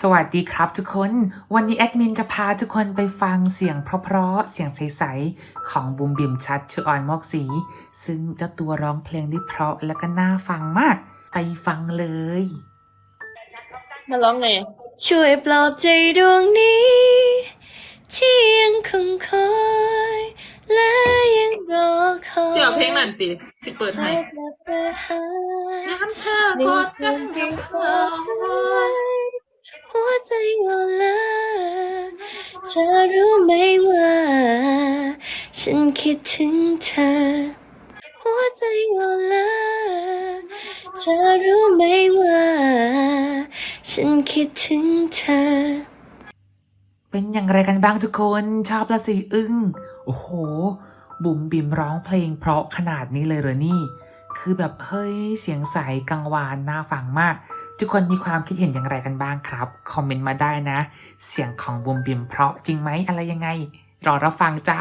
สวัสดีครับทุกคน วันนี้แอดมินจะพาทุกคนไปฟังเสียงเพราะๆ เสียงใสๆ ของบุมบิมชัดชออนมอกสี ซึ่งเจ้าตัวร้องเพลงได้เพราะและก็น่าฟังมาก ไปฟังเลย มาร้องไงอะช่วยปลอบใจดวงนี้ ที่ยังคงคอย และยังรอคอยเดี๋ยวเพลงนั่นติสิเปิดเธให้อกลับมาหาน้ำเธอพอดกันกับเขาหัว ใจอ่อนล้าเธอรู้ไหมว่า ฉันคิดถึงเธอ หัวใจอ่อนล้าเธอรู้ไหมว่า ฉันคิดถึงเธอ เป็นอย่างไรกันบ้างทุกคนชอบละสิอึ้งโอ้โห บุ๋มบิมร้องเพลงเพราะขนาดนี้เลยเหรอนี่ คือแบบเฮ้ยเสียงใสกังวานน่าฟังมาก ทุกคนมีความคิดเห็นอย่างไรกันบ้างครับ คอมเมนต์มาได้นะ เสียงของบุมบิมเพราะจริงไหมอะไรยังไง รอรับฟังจ้า